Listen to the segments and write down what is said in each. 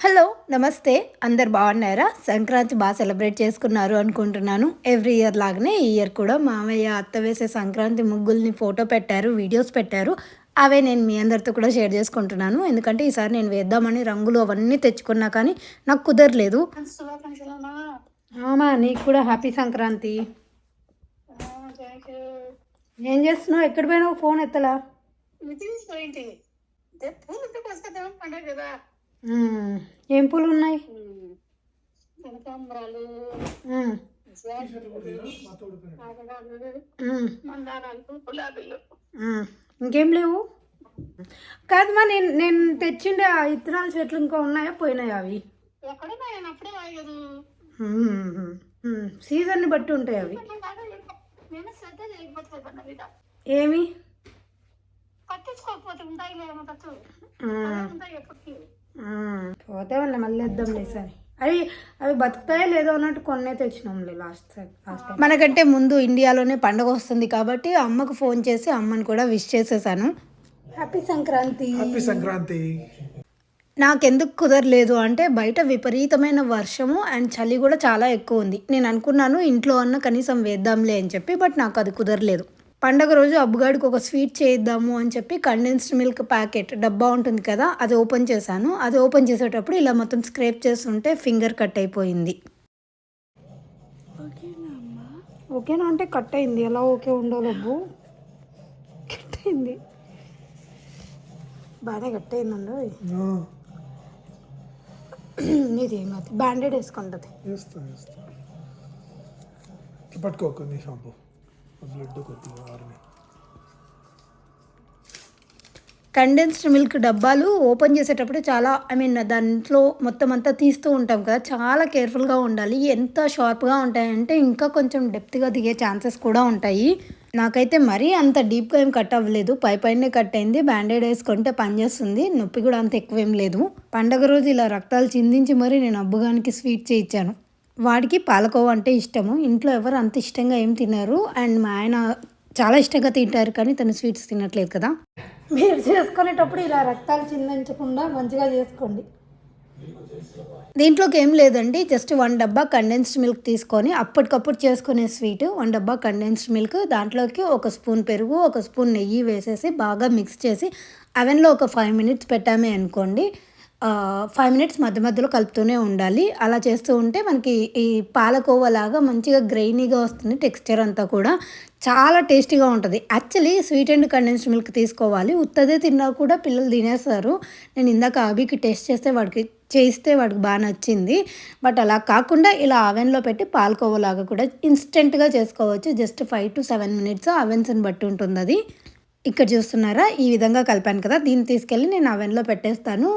Hello నమస్తే. అందరు బాగున్నారా? సంక్రాంతి బాగా సెలబ్రేట్ చేసుకున్నారు అనుకుంటున్నాను. ఎవ్రీ ఇయర్ లాగానే ఈ ఇయర్ కూడా మామయ్య అత్త వేసే సంక్రాంతి ముగ్గుల్ని ఫోటో పెట్టారు వీడియోస్ పెట్టారు. అవే నేను మీ అందరితో కూడా షేర్ చేసుకుంటున్నాను. ఎందుకంటే ఈసారి నేను వేద్దామని రంగులు అవన్నీ తెచ్చుకున్నా కానీ నాకు కుదరలేదు. ఆమా నీకు కూడా హ్యాపీ సంక్రాంతి. ఏం చేస్తున్నావు? ఎక్కడ పోయినావు? ఫోన్ ఎత్తలా? పండుగ కదా. ఏం పూలు ఉన్నాయి కనకాంబరాలు. మందారాలు. ఇంకేం లేవు? కాదమ్మా నేను నేను తెచ్చిండే ఆ ఇత్తనాల చెట్లు ఇంకా ఉన్నాయా? పోయినాయా అవి. సీజన్ని బట్టి ఉంటాయి అవి. ఏమి? పట్టించుకోకపోతే ఉంటాయి పోతే వాళ్ళ మళ్ళీ ఇద్దాంలే సరే అవి అవి బతుకుతాయో లేదో అన్నట్టు కొన్నే తెచ్చినాంలే లాస్ట్ లాస్ట్ మనకంటే ముందు ఇండియాలోనే పండగ వస్తుంది కాబట్టి అమ్మకు ఫోన్ చేసి అమ్మని కూడా విష్ చేసేసాను. హ్యాపీ సంక్రాంతి. హ్యాపీ సంక్రాంతి. నాకెందుకు కుదరలేదు అంటే బయట విపరీతమైన వర్షము అండ్ చలి కూడా చాలా ఎక్కువ ఉంది. నేను అనుకున్నాను ఇంట్లో అన్న కనీసం వేద్దాంలే అని చెప్పి బట్ నాకు అది కుదరలేదు. పండగ రోజు అబ్బుగాడికి ఒక స్వీట్ చేద్దాము అని చెప్పి కండెన్స్డ్ మిల్క్ ప్యాకెట్ డబ్బా ఉంటుంది కదా అది ఓపెన్ చేశాను. అది ఓపెన్ చేసేటప్పుడు ఇలా మొత్తం స్క్రేప్ చేస్తుంటే ఫింగర్ కట్ అయిపోయింది. ఓకేనా అంటే కట్ అయింది. ఎలా ఓకే ఉండాలి అబ్బు కట్ అయింది. బాగా కట్ అయిందండి ఇది. బ్యాండెడ్ వేసుకుంటుంది. వేస్తా వేస్తా. పట్టుకో కొన్ని షాంపూ బ్లడ్ కొద్దిగా కండెన్స్డ్ మిల్క్ డబ్బాలు ఓపెన్ చేసేటప్పుడు చాలా ఐ మీన్ దాంట్లో మొత్తం అంతా తీస్తూ ఉంటాం కదా. చాలా కేర్ఫుల్గా ఉండాలి. ఎంత షార్ప్గా ఉంటాయంటే ఇంకా కొంచెం డెప్త్గా దిగే ఛాన్సెస్ కూడా ఉంటాయి. నాకైతే మరీ అంత డీప్గా ఏం కట్ అవ్వలేదు. పై పైనే కట్ అయింది. బ్యాండేడ్ వేసుకుంటే పనిచేస్తుంది నొప్పి కూడా అంత ఎక్కువేం లేదు. పండగ రోజు ఇలా రక్తాలు చిందించి మరీ నేను అబ్బుగానికి స్వీట్ చేయించాను. వాడికి పాలకోవ అంటే ఇష్టము. ఇంట్లో ఎవరు అంత ఇష్టంగా ఏం తినరు. అండ్ మా ఆయన చాలా ఇష్టంగా తింటారు కానీ తను స్వీట్స్ తినట్లేదు కదా. మీరు చేసుకునేటప్పుడు ఇలా రక్తాలు చిందించకుండా మంచిగా చేసుకోండి. దీంట్లోకి ఏం లేదండి. జస్ట్ వన్ డబ్బా కండెన్స్డ్ మిల్క్ తీసుకొని అప్పటికప్పుడు చేసుకునే స్వీట్ వన్ డబ్బా కండెన్స్డ్ మిల్క్ దాంట్లోకి ఒక స్పూన్ పెరుగు ఒక స్పూన్ నెయ్యి వేసేసి బాగా మిక్స్ చేసి అవెన్లో ఒక ఫైవ్ మినిట్స్ పెట్టామే అనుకోండి. ఫైవ్ మినిట్స్ మధ్య మధ్యలో కలుపుతూనే ఉండాలి. అలా చేస్తూ ఉంటే మనకి ఈ పాలకోవలాగా మంచిగా గ్రైనీగా వస్తుంది టెక్స్చర్ అంతా కూడా. చాలా టేస్టీగా ఉంటుంది. Actually sweet and condensed milk తీసుకోవాలి. ఉత్తదే తిన్నా కూడా పిల్లలు తినేస్తారు. నేను ఇందాక అభికి టేస్ట్ చేస్తే వాడికి చేస్తే వాడికి బాగా నచ్చింది. బట్ అలా కాకుండా ఇలా అవెన్లో పెట్టి పాలకోవలాగా కూడా ఇన్స్టెంట్గా చేసుకోవచ్చు. Just five to seven minutes అవెన్స్ని బట్టి ఉంటుంది అది ఇక్కడ చూస్తున్నారా? ఈ విధంగా కలిపాను కదా దీన్ని తీసుకెళ్ళి నేను అవెన్లో పెట్టేస్తాను.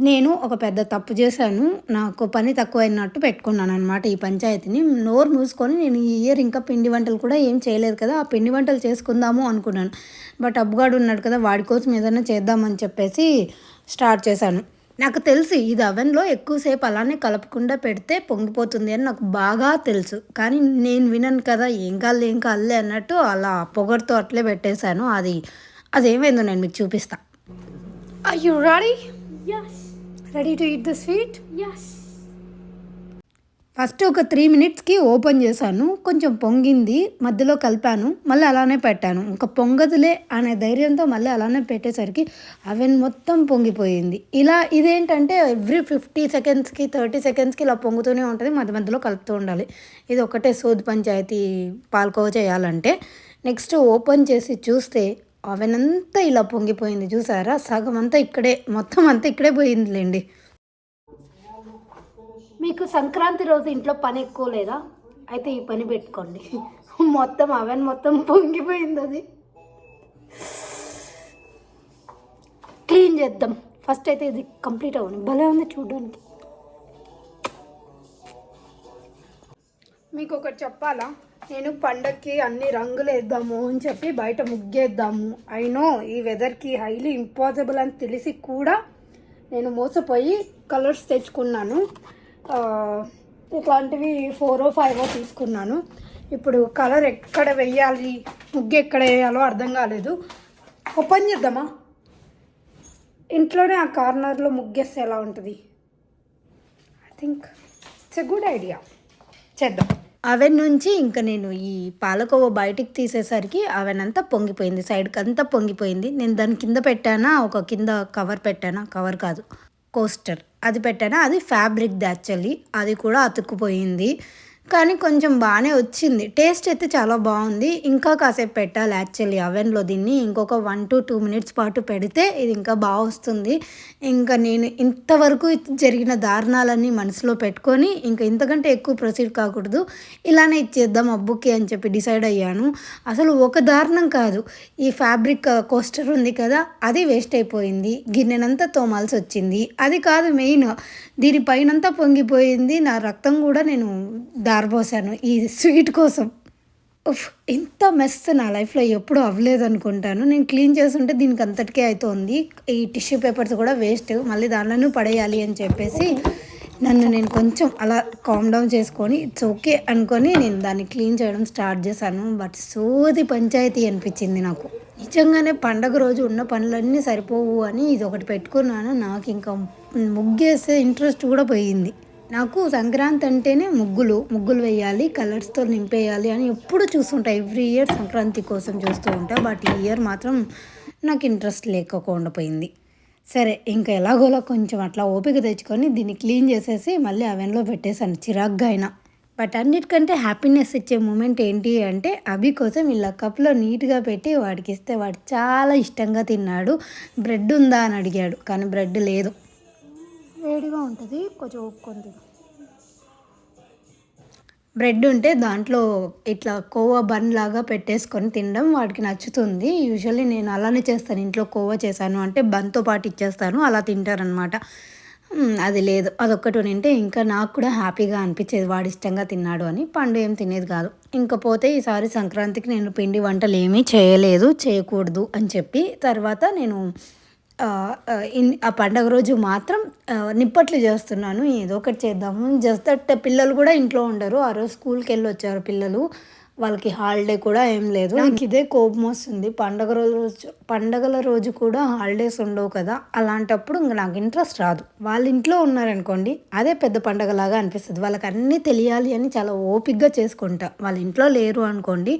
నేను ఒక పెద్ద తప్పు చేశాను. నాకు పని తక్కువైనట్టు పెట్టుకున్నాను అనమాట ఈ పంచాయతీని. నోరు మూసుకొని నేను ఈ ఇయర్ ఇంకా పిండి వంటలు కూడా ఏం చేయలేదు కదా ఆ పిండి వంటలు చేసుకుందాము అనుకున్నాను. బట్ అబ్బుగాడు ఉన్నాడు కదా వాడి కోసం ఏదైనా చేద్దామని చెప్పేసి స్టార్ట్ చేశాను. నాకు తెలిసి ఇది అవెన్లో ఎక్కువసేపు అలానే కలపకుండా పెడితే పొంగిపోతుంది అని నాకు బాగా తెలుసు కానీ నేను వినను కదా ఏం కాదు ఏం కాదులే అన్నట్టు అలా పొగరుతో అట్లే పెట్టేశాను అది అదేమైందో నేను మీకు చూపిస్తా Are you ready? Yes. Ready to eat the sweet? Yes. First ఒక త్రీ మినిట్స్కి ఓపెన్ చేశాను. కొంచెం పొంగింది. మధ్యలో కలిపాను. మళ్ళీ అలానే పెట్టాను. ఇంకా పొంగదులే అనే ధైర్యంతో మళ్ళీ అలానే పెట్టేసరికి అవెన్ మొత్తం పొంగిపోయింది. ఇలా ఇదేంటంటే ఎవ్రీ ఫిఫ్టీ సెకండ్స్కి థర్టీ సెకండ్స్కి ఇలా పొంగుతూనే ఉంటుంది. మధ్య మధ్యలో కలుపుతూ ఉండాలి. ఇది ఒకటే సోది పంచాయతీ పాల్కోవ చేయాలంటే. నెక్స్ట్ ఓపెన్ చేసి చూస్తే అవెన్ అంతా ఇలా పొంగిపోయింది. చూసారా? సగం అంతా ఇక్కడే మొత్తం అంతా ఇక్కడే పోయిందిలేండి. మీకు సంక్రాంతి రోజు ఇంట్లో పని ఎక్కువ లేదా? అయితే ఈ పని పెట్టుకోండి. మొత్తం అవెన్ మొత్తం పొంగిపోయింది అది. క్లీన్ చేద్దాం. ఫస్ట్ అయితే ఇది కంప్లీట్ అవ్వని భలే ఉంది చూడడానికి. మీకు ఒకటి చెప్పాలా? నేను పండక్కి అన్ని రంగులు వేద్దాము అని చెప్పి బయట ముగ్గేద్దాము. అయినో ఈ వెదర్కి హైలీ ఇంపాసిబుల్ అని తెలిసి కూడా నేను మోసపోయి కలర్స్ తెచ్చుకున్నాను. ఇట్లాంటివి ఫోరో ఫైవో తీసుకున్నాను. ఇప్పుడు కలర్ ఎక్కడ వెయ్యాలి ముగ్గు ఎక్కడ వేయాలో అర్థం కాలేదు. ఓపెన్ చేద్దామా? ఇంట్లోనే ఆ కార్నర్లో ముగ్గేస్తే ఎలా ఉంటుంది? I think it's a good idea చేద్దాం. అవెన్ నుంచి ఇంకా నేను ఈ పాలకోవ బయటికి తీసేసరికి అవెన్ అంతా పొంగిపోయింది. సైడ్కి అంతా పొంగిపోయింది. నేను దాని కింద పెట్టానా? ఒక కింద కవర్ పెట్టానా? కవర్ కాదు. కోస్టర్. అది పెట్టాను? అది ఫ్యాబ్రిక్ యాక్చువల్లీ అది కూడా అతుక్కుపోయింది. కానీ కొంచెం బాగానే వచ్చింది. టేస్ట్ అయితే చాలా బాగుంది. ఇంకా కాసేపు పెట్టాలి యాక్చువల్లీ అవెన్లో దీన్ని. ఇంకొక వన్ టు టూ మినిట్స్ పాటు పెడితే ఇది ఇంకా బాగా వస్తుంది. ఇంకా నేను ఇంతవరకు జరిగిన దారుణాలన్నీ మనసులో పెట్టుకొని ఇంకా ఇంతకంటే ఎక్కువ ప్రొసీడ్ కాకూడదు. ఇలానే ఇచ్చేద్దాం అబ్బుకి అని చెప్పి డిసైడ్ అయ్యాను. అసలు ఒక దారుణం కాదు. ఈ ఫ్యాబ్రిక్ కోస్టర్ ఉంది కదా అది వేస్ట్ అయిపోయింది. గిన్నెనంతా తోమాల్సి వచ్చింది. అది కాదు మెయిన్. దీనిపైనంతా పొంగిపోయింది. నా రక్తం కూడా నేను దారబోసాను ఈ స్వీట్ కోసం. ఉఫ్ ఇంత మెస్ నా లైఫ్లో ఎప్పుడు అవ్వలేదు అనుకుంటాను నేను క్లీన్ చేస్తుంటే దీనికి అంతటికే అవుతుంది ఈ టిష్యూ పేపర్స్ కూడా వేస్ట్. మళ్ళీ దానిలోనూ పడేయాలి అని చెప్పేసి నన్ను నేను కొంచెం అలా కామ్ డౌన్ చేసుకొని ఇట్స్ ఓకే అనుకొని నేను దాన్ని క్లీన్ చేయడం స్టార్ట్ చేశాను. బట్ సోది పంచాయతీ అనిపించింది నాకు. నిజంగానే పండగ రోజు ఉన్న పనులన్నీ సరిపోవు అని ఇది ఒకటి పెట్టుకున్నాను. నాకు ఇంకా ముగ్గేసే ఇంట్రెస్ట్ కూడా పోయింది. నాకు సంక్రాంతి అంటేనే ముగ్గులు ముగ్గులు వేయాలి కలర్స్తో నింపేయాలి అని ఎప్పుడు చూస్తుంటా. ఎవ్రీ ఇయర్ సంక్రాంతి కోసం చూస్తూ ఉంటా. బట్ ఈ ఇయర్ మాత్రం నాకు ఇంట్రెస్ట్ లేకుండా పోయింది. సరే ఇంకా ఎలాగోలా కొంచెం అట్లా ఓపిక తెచ్చుకొని దీన్ని క్లీన్ చేసేసి మళ్ళీ అవెన్లో పెట్టేశాను. చిరాగ్గా అయినా. బట్ అన్నిటికంటే హ్యాపీనెస్ ఇచ్చే మూమెంట్ ఏంటి అంటే అభి కోసం ఇలా కప్లో నీట్గా పెట్టి వాడికి ఇస్తే వాడు చాలా ఇష్టంగా తిన్నాడు. బ్రెడ్ ఉందా అని అడిగాడు. కానీ బ్రెడ్ లేదు. వేడిగా ఉంటుంది కొంచెం ఒప్పుకుంది బ్రెడ్ ఉంటే దాంట్లో ఇట్లా కోవా బన్ లాగా పెట్టేసుకొని తినడం వాడికి నచ్చుతుంది. యూజువల్లీ నేను అలానే చేస్తాను ఇంట్లో కోవా చేశాను అంటే బన్తో పాటు ఇచ్చేస్తాను అలా తింటారనమాట. అది లేదు అదొక్కటి తింటే ఇంకా నాకు కూడా హ్యాపీగా అనిపించేది వాడు ఇష్టంగా తిన్నాడు అని. పండు ఏం తినేది కాదు. ఇంకా పోతే ఈసారి సంక్రాంతికి నేను పిండి వంటలు ఏమీ చేయలేదు చేయకూడదు అని చెప్పి తర్వాత నేను ఆ, ఇన్- ఆ పండగ రోజు మాత్రం నిప్పట్లు చేస్తున్నాను. ఏదో ఒకటి చేద్దాము. జస్ట్ దట్ పిల్లలు కూడా ఇంట్లో ఉండరు. ఆ రోజు స్కూల్కి వెళ్ళి వచ్చారు పిల్లలు. వాళ్ళకి హాలిడే కూడా ఏం లేదు. నాకు ఇదే కోపం వస్తుంది. పండగ రోజు పండగల రోజు కూడా హాలిడేస్ ఉండవు కదా? అలాంటప్పుడు ఇంకా నాకు ఇంట్రెస్ట్ రాదు. వాళ్ళ ఇంట్లో ఉన్నారనుకోండి అదే పెద్ద పండగలాగా అనిపిస్తుంది. వాళ్ళకి అన్నీ తెలియాలి అని చాలా ఓపిక్గా చేసుకుంటా. వాళ్ళ ఇంట్లో లేరు అనుకోండి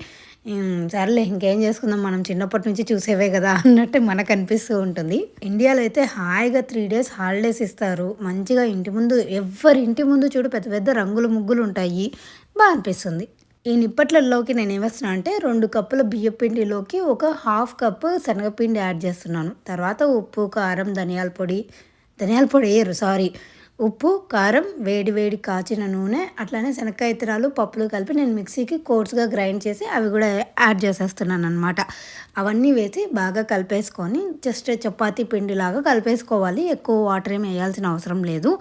సర్లే ఇంకేం చేసుకుందాం? మనం చిన్నప్పటి నుంచి చూసేవే కదా? అన్నట్టు మనకు అనిపిస్తూ ఉంటుంది. ఇండియాలో అయితే హాయిగా త్రీ డేస్ హాలిడేస్ ఇస్తారు. మంచిగా ఇంటి ముందు ఎవరి ఇంటి ముందు చూడు పెద్ద పెద్ద రంగుల ముగ్గులు ఉంటాయి. బాగా అనిపిస్తుంది. ఈ నిప్పట్లలోకి నేను ఏమేస్తున్నా అంటే రెండు కప్పుల బియ్యం పిండిలోకి ఒక హాఫ్ కప్పు శనగపిండి యాడ్ చేస్తున్నాను. తర్వాత ఉప్పు కారం ధనియాల పొడి ధనియాల పొడి వేయరు సారీ. ఉప్పు కారం వేడి వేడి కాచిన నూనె అట్లానే శనక్కాయ ఇత్తనాలు పప్పులు కలిపి నేను మిక్సీకి కోర్స్గా గ్రైండ్ చేసి అవి కూడా యాడ్ చేసేస్తున్నాను అనమాట అవన్నీ వేసి బాగా కలిపేసుకొని జస్ట్ చపాతి పిండిలాగా కలిపేసుకోవాలి. ఎక్కువ వాటర్ ఏమి వేయాల్సిన అవసరం లేదు.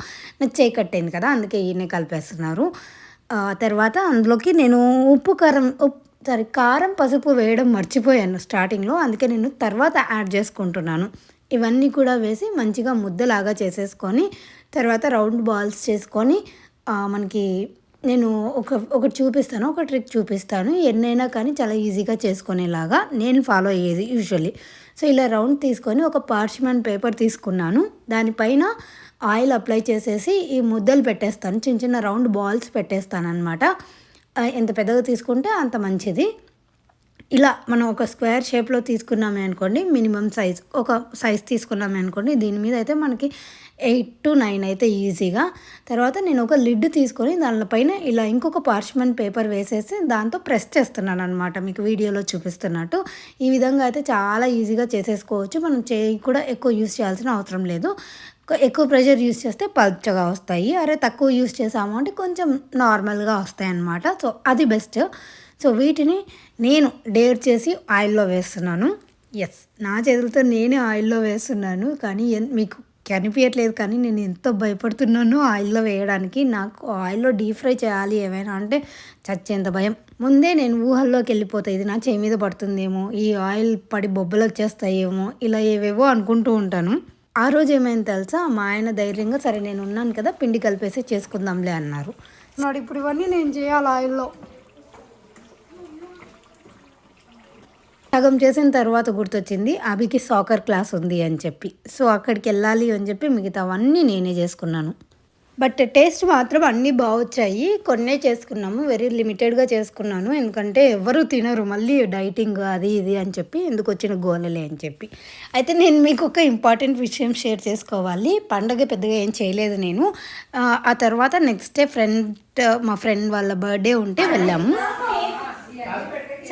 నాకు చేయి కదా అందుకే ఈయనే కలిపేస్తున్నారు. తర్వాత అందులోకి నేను ఉప్పు కారం ఉప్ సారీ కారం పసుపు వేయడం మర్చిపోయాను స్టార్టింగ్లో. అందుకే నేను తర్వాత యాడ్ చేసుకుంటున్నాను. ఇవన్నీ కూడా వేసి మంచిగా ముద్దలాగా చేసేసుకొని తర్వాత రౌండ్ బాల్స్ చేసుకొని మనకి నేను ఒక ఒకటి చూపిస్తాను ఒక ట్రిక్ చూపిస్తాను. ఎన్నైనా కానీ చాలా ఈజీగా చేసుకునేలాగా నేను ఫాలో అయ్యేది యూజువల్లీ. సో ఇలా రౌండ్ తీసుకొని ఒక పార్చ్మెంట్ పేపర్ తీసుకున్నాను. దానిపైన ఆయిల్ అప్లై చేసేసి ఈ ముద్దలు పెట్టేస్తాను. చిన్న చిన్న రౌండ్ బాల్స్ పెట్టేస్తాను అనమాట ఎంత పెద్దగా తీసుకుంటే అంత మంచిది. ఇలా మనం ఒక స్క్వేర్ షేప్లో తీసుకున్నామే అనుకోండి మినిమం సైజ్ ఒక సైజ్ తీసుకున్నామే అనుకోండి దీని మీద అయితే మనకి ఎయిట్ టు నైన్ అయితే ఈజీగా. తర్వాత నేను ఒక లిడ్ తీసుకొని దానిపైన ఇలా ఇంకొక పార్చ్మెంట్ పేపర్ వేసేసి దాంతో ప్రెస్ చేస్తున్నాను అనమాట మీకు వీడియోలో చూపిస్తున్నట్టు. ఈ విధంగా అయితే చాలా ఈజీగా చేసేసుకోవచ్చు. మనం చేయి కూడా ఎక్కువ యూస్ చేయాల్సిన అవసరం లేదు. ఎక్కువ ప్రెషర్ యూస్ చేస్తే పల్చగా వస్తాయి. అరే తక్కువ యూస్ చేసాము అంటే కొంచెం నార్మల్గా వస్తాయి అన్నమాట. సో అది బెస్ట్ సో వీటిని నేను డేర్ చేసి ఆయిల్లో వేస్తున్నాను. ఎస్ నా చేతులతో నేనే ఆయిల్లో వేస్తున్నాను. కానీ మీకు కనిపించట్లేదు కానీ నేను ఎంత భయపడుతున్నాను ఆయిల్లో వేయడానికి. నాకు ఆయిల్లో డీప్ ఫ్రై చేయాలి ఏమైనా అంటే చచ్చేంత భయం. ముందే నేను ఊహల్లోకి వెళ్ళిపోతాయి ఇది నా చేయి మీద పడుతుందేమో ఈ ఆయిల్ పడి బొబ్బలు వచ్చేస్తాయేమో ఇలా ఏవేవో అనుకుంటూ ఉంటాను. ఆ రోజు ఏమైంది తెలుసా? మా ఆయన ధైర్యంగా సరే నేను ఉన్నాను కదా పిండి కలిపేసి చేసుకుందాంలే అన్నారు. నాడు ఇప్పుడు ఇవన్నీ నేను చేయాలి ఆయిల్లో సగం చేసిన తర్వాత గుర్తొచ్చింది అభికి సాకర్ క్లాస్ ఉంది అని చెప్పి. సో అక్కడికి వెళ్ళాలి అని చెప్పి మిగతావన్నీ నేనే చేసుకున్నాను. బట్ టేస్ట్ మాత్రం అన్నీ బాగొచ్చాయి. కొన్నే చేసుకున్నాము. వెరీ లిమిటెడ్గా చేసుకున్నాను. ఎందుకంటే ఎవరు తినరు. మళ్ళీ డైటింగ్ అది ఇది అని చెప్పి ఎందుకు వచ్చిన గోలలే అని చెప్పి. అయితే నేను మీకు ఒక ఇంపార్టెంట్ విషయం షేర్ చేసుకోవాలి. పండగ పెద్దగా ఏం చేయలేదు నేను. ఆ, తర్వాత నెక్స్ట్ డే ఫ్రెండ్ మా ఫ్రెండ్ వాళ్ళ బర్త్డే ఉంటే వెళ్ళాము.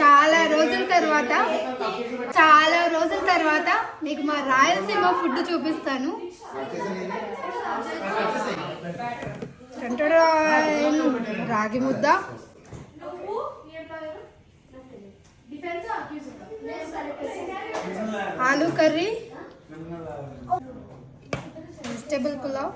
చాలా రోజుల తర్వాత చాలా రోజుల తర్వాత మీకు మా రాయలసీమ ఫుడ్ చూపిస్తాను. రాగి ముద్ద. ఆలూ కర్రీ. వెజిటేబుల్ పులావ్.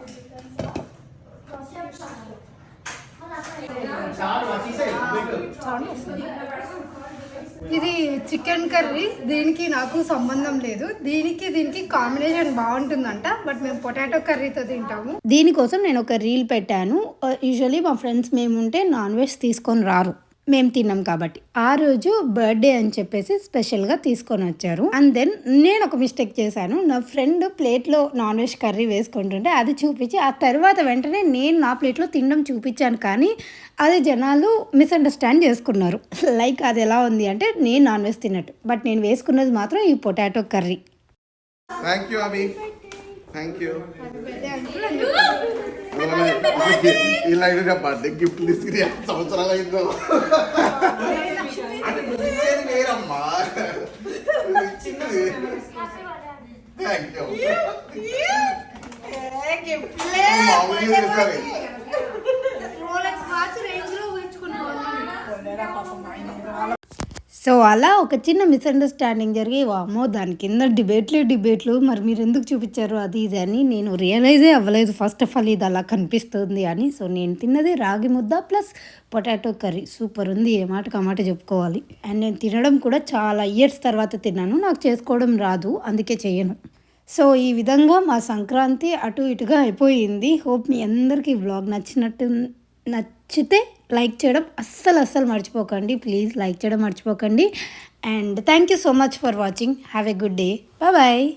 ఇది చికెన్ కర్రీ. దీనికి నాకు సంబంధం లేదు. దీనికి దీనికి కాంబినేషన్ బాగుంటుందంట. బట్ మేము పొటాటో కర్రీతో తింటాము. దీనికోసం నేను ఒక రీల్ పెట్టాను. Uh, యూజువలీ మా ఫ్రెండ్స్ మేము ఉంటే నాన్ వెజ్ తీసుకొని రారు. మేము తిన్నాం కాబట్టి. ఆ రోజు బర్త్డే అని చెప్పేసి స్పెషల్గా తీసుకొని వచ్చారు. అండ్ దెన్ నేను ఒక మిస్టేక్ చేశాను. నా ఫ్రెండ్ ప్లేట్లో నాన్ వెజ్ కర్రీ వేసుకుంటుంటే అది చూపించి ఆ తర్వాత వెంటనే నేను నా ప్లేట్లో తినడం చూపించాను. కానీ అది జనాలు మిస్అండర్స్టాండ్ చేసుకున్నారు. లైక్ అది ఎలా ఉంది అంటే నేను నాన్ వెజ్ తిన్నట్టు. బట్ నేను వేసుకున్నది మాత్రం ఈ potato curry. Thank you Abhi thank you birthday uncle అని చెప్పారు. ఇలా ఇది నా బర్త్డే గిఫ్ట్ తీసుకుని ఎంత సంవత్సరాలు అయిందో అంటే నువ్వు ఇచ్చేది వేరమ్మా నువ్వు ఇచ్చింది థ్యాంక్ యూ సో అలా ఒక చిన్న మిస్అండర్స్టాండింగ్ జరిగి వామో దాని కింద డిబేట్లు డిబేట్లు. మరి మీరు ఎందుకు చూపించారు అది ఇది అని నేను రియలైజే అవ్వలేదు. ఫస్ట్ ఆఫ్ ఆల్ ఇది అలా కనిపిస్తుంది అని. సో నేను తిన్నది రాగి ముద్ద ప్లస్ పొటాటో కర్రీ సూపర్ ఉంది. ఏ మాట చెప్పుకోవాలి. అండ్ నేను తినడం కూడా చాలా ఇయర్స్ తర్వాత తిన్నాను. నాకు చేసుకోవడం రాదు. అందుకే చేయను. సో ఈ విధంగా మా సంక్రాంతి అటు ఇటుగా అయిపోయింది. హోప్ మీ అందరికీ బ్లాగ్ వ్లాగ్ నచ్చినట్టు నచ్చితే లైక్ చేయడం అస్సలు అస్సలు మర్చిపోకండి. ప్లీజ్ లైక్ చేయడం మర్చిపోకండి. And thank you so much for watching. Have a good day. Bye